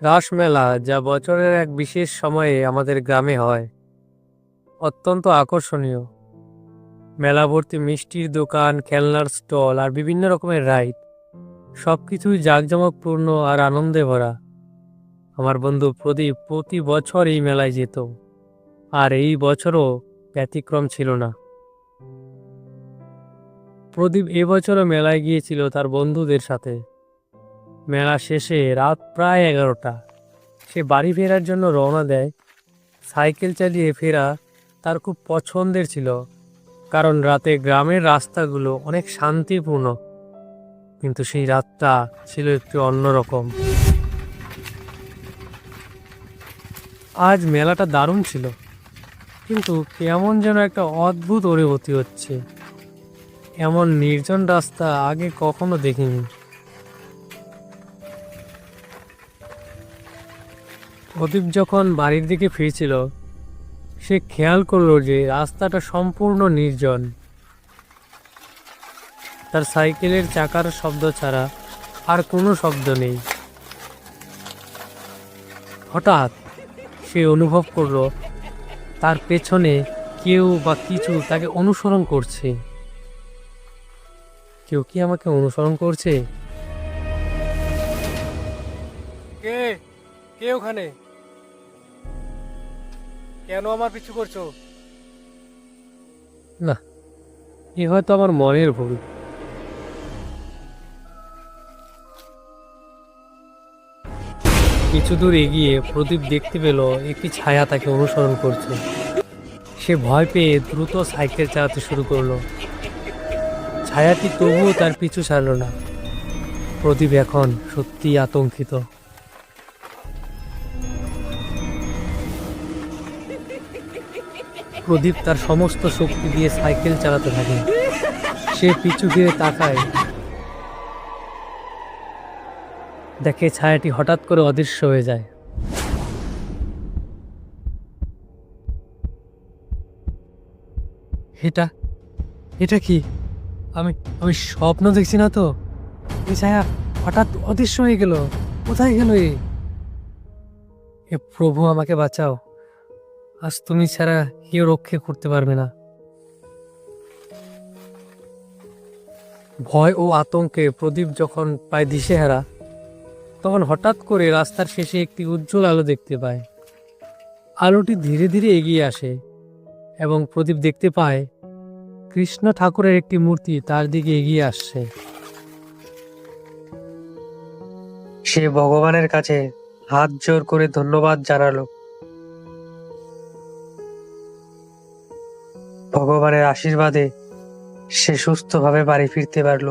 রাসমেলা, যা বছরের এক বিশেষ সময়ে আমাদের গ্রামে হয়, অত্যন্ত আকর্ষণীয়। মেলা ভর্তি মিষ্টির দোকান, খেলনার স্টল আর বিভিন্ন রকমের রাইড সব কিছুই জাঁকজমকপূর্ণ আর আনন্দে ভরা। আমার বন্ধু প্রদীপ প্রতি বছর এই মেলায় যেত, আর এই বছরও ব্যতিক্রম ছিল না। প্রদীপ এবছরও মেলায় গিয়েছিল তার বন্ধুদের সাথে। মেলা শেষে রাত প্রায় এগারোটা। সে বাড়ি ফেরার জন্য রওনা দেয়। সাইকেল চালিয়ে ফেরা তার খুব পছন্দের ছিল, কারণ রাতে গ্রামের রাস্তাগুলো অনেক শান্তিপূর্ণ। কিন্তু সেই রাতটা ছিল একটু অন্যরকম। আজ মেলাটা দারুণ ছিল, কিন্তু কেমন যেন একটা অদ্ভুত অনুভূতি হচ্ছে। এমন নির্জন রাস্তা আগে কখনো দেখিনি। প্রদীপ যখন বাড়ির দিকে ফিরছিল, সে খেয়াল করল যে রাস্তাটা সম্পূর্ণ নির্জন। তার সাইকেলের চাকার শব্দ ছাড়া আর কোনো শব্দ নেই। হঠাৎ সে অনুভব করল, তার পেছনে কেউ বা কিছু তাকে অনুসরণ করছে। কেউ কি আমাকে অনুসরণ করছে? কে? কে ওখানে? কেন আমার পিছু করছ? না, এ হয়তো আমার মনের ভুল। কিছু দূর এগিয়ে প্রদীপ দেখতে পেল একটি ছায়া তাকে অনুসরণ করছে। সে ভয় পেয়ে দ্রুত সাইকেল চালাতে শুরু করল। ছায়াটি তবুও তার পিছু ছাড়ল না। প্রদীপ এখন সত্যিই আতঙ্কিত। প্রদীপ তার সমস্ত শক্তি দিয়ে সাইকেল চালাতে থাকে। সে পিছু ফিরে তাকায়। দেখে ছায়াটি হঠাৎ করে অদৃশ্য হয়ে যায়। এটা এটা কি? আমি আমি স্বপ্ন দেখছি না তো? এই ছায়া হঠাৎ অদৃশ্য হয়ে গেল। কোথায় গেল এ? প্রভু, আমাকে বাঁচাও। আজ তুমি ছাড়া কেউ রক্ষে করতে পারবে না। ভয় ও আতঙ্কে প্রদীপ যখন প্রায় দিশেহারা, তখন হঠাৎ করে রাস্তার শেষে একটি উজ্জ্বল আলো দেখতে পায়। আলোটি ধীরে ধীরে এগিয়ে আসে এবং প্রদীপ দেখতে পায়, কৃষ্ণ ঠাকুরের একটি মূর্তি তার দিকে এগিয়ে আসছে। সে ভগবানের কাছে হাত জোর করে ধন্যবাদ জানালো। ভগবানের আশীর্বাদে সে সুস্থভাবে বাড়ি ফিরতে পারল।